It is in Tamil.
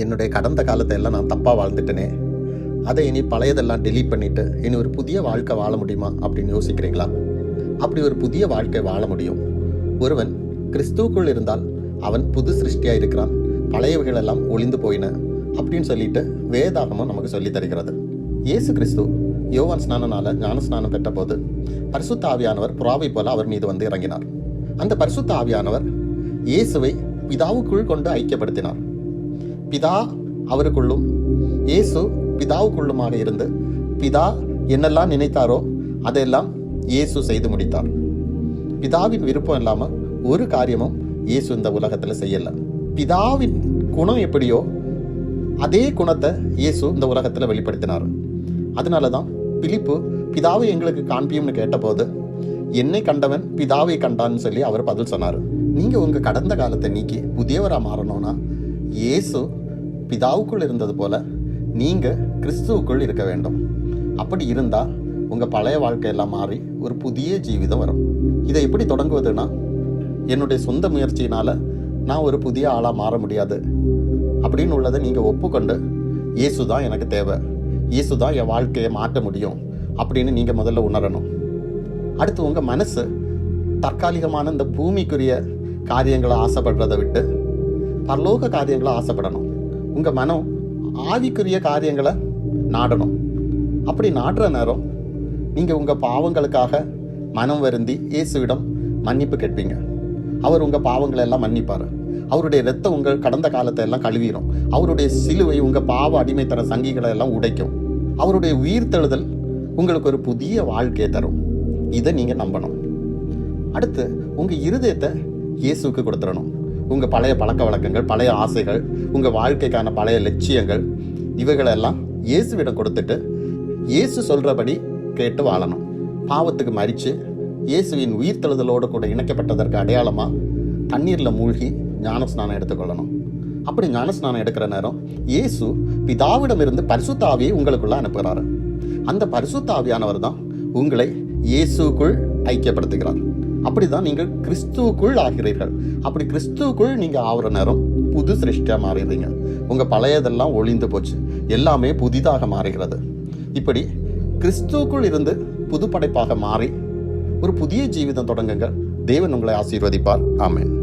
என்னுடைய கடந்த காலத்தை எல்லாம் நான் தப்பாக வாழ்ந்துட்டேனே. அதை இனி பழையதெல்லாம் டெலீட் பண்ணிட்டு இனி ஒரு புதிய வாழ்க்கை வாழ முடியுமா அப்படின்னு யோசிக்கிறீங்களா? அப்படி ஒரு புதிய வாழ்க்கை வாழ முடியும். ஒருவன் கிறிஸ்துவுக்குள் இருந்தால் அவன் புது சிருஷ்டியாக இருக்கிறான். பழையவைகளெல்லாம் ஒளிந்து போயின அப்படின்னு சொல்லிட்டு வேதாகமும் நமக்கு சொல்லி தருகிறது. இயேசு கிறிஸ்து யோவான் ஸ்நானனால ஞான ஸ்நானம் பெற்ற போது பரிசுத்த ஆவியானவர் புறாவை போல அவர் மீது வந்து இறங்கினார். அந்த பரிசுத்த ஆவியானவர் இயேசுவை பிதாவுக்குள் கொண்டு ஐக்கியப்படுத்தினார். பிதா அவருக்குள்ளும் இயேசு பிதாவுக்குள்ளுமாக இருந்து பிதா என்னெல்லாம் நினைத்தாரோ அதையெல்லாம் இயேசு செய்து முடித்தார். பிதாவின் விருப்பம் இல்லாமல் ஒரு காரியமும் இயேசு இந்த உலகத்தில் செய்யலை. பிதாவின் குணம் எப்படியோ அதே குணத்தை இயேசு இந்த உலகத்தில் வெளிப்படுத்தினார். அதனால தான் பிலிப்பு பிதாவை எங்களுக்கு காண்பியும்னு கேட்டபோது என்னை கண்டவன் பிதாவை கண்டான்னு சொல்லி அவர் பதில் சொன்னார். நீங்கள் உங்கள் கடந்த காலத்தை நீக்கி புதியவராக மாறணும்னா இயேசு பிதாவுக்குள் இருந்தது போல நீங்கள் கிறிஸ்துவுக்குள் இருக்க வேண்டும். அப்படி இருந்தால் உங்கள் பழைய வாழ்க்கையெல்லாம் மாறி ஒரு புதிய ஜீவிதம் வரும். இதை எப்படி தொடங்குவதுன்னா என்னுடைய சொந்த முயற்சியினால் நான் ஒரு புதிய ஆளாக மாற முடியாது. அப்படின்னு உள்ளதை நீங்கள் ஒப்புக்கொண்டு இயேசு தான் எனக்கு தேவை. இயேசு தான் என் வாழ்க்கையை மாற்ற முடியும். அப்படின்னு நீங்கள் முதல்ல உணரணும். அடுத்து உங்கள் மனசு தற்காலிகமான இந்த பூமிக்குரிய காரியங்களை ஆசைப்படுறதை விட்டு பரலோக காரியங்களை ஆசைப்படணும். உங்கள் மனம் ஆவிக்குரிய காரியங்களை நாடணும். அப்படி நாடுற நேரம் நீங்கள் உங்கள் பாவங்களுக்காக மனம் வருந்தி இயேசுவிடம் மன்னிப்பு கேட்பீங்க. அவர் உங்கள் பாவங்களை எல்லாம் மன்னிப்பார். அவருடைய ரத்தம் உங்கள் கடந்த காலத்தை எல்லாம் கழுவிடும் அவருடைய சிலுவை உங்கள் பாவ அடிமைத்தர சங்கிகளை எல்லாம் உடைக்கும். அவருடைய உயிர் தழுதல் உங்களுக்கு ஒரு புதிய வாழ்க்கையை தரும். இதை நீங்கள் நம்பணும். அடுத்து உங்கள் இருதயத்தை இயேசுக்கு கொடுத்துடணும். உங்கள் பழைய பழக்க வழக்கங்கள் பழைய ஆசைகள் உங்கள் வாழ்க்கைக்கான பழைய லட்சியங்கள் இவைகளெல்லாம் இயேசுவிடம் கொடுத்துட்டு இயேசு சொல்கிறபடி கேட்டு வாழணும். பாவத்துக்கு மறிச்சு இயேசுவின் உயிர்த்தெழுதலோடு கூட இணைக்கப்பட்டதற்கு அடையாளமாக தண்ணீரில் மூழ்கி ஞானஸ்நானம் எடுத்துக்கொள்ளணும். அப்படி ஞானஸ்நானம் எடுக்கிற நேரம் இயேசு பிதாவிடமிருந்து பரிசுத்தாவியை உங்களுக்குள்ளே உங்களுக்குள்ள அனுப்புகிறாரு. அந்த பரிசுத்தாவியானவர் தான் உங்களை இயேசுக்குள் ஐக்கியப்படுத்துகிறார். அப்படிதான் நீங்கள் கிறிஸ்துவுக்குள் ஆகிறீர்கள். அப்படி கிறிஸ்துவுக்குள் நீங்க ஆவுற நேரம் புது சிருஷ்டியா மாறிடுறீங்க. உங்க பழையதெல்லாம் ஒளிந்து போச்சு. எல்லாமே புதிதாக மாறுகிறது. இப்படி கிறிஸ்துவுக்குள் இருந்து புது படைப்பாக மாறி ஒரு புதிய ஜீவிதம் தொடங்குங்கள். தேவன் உங்களை ஆசீர்வதிப்பார். ஆமேன்.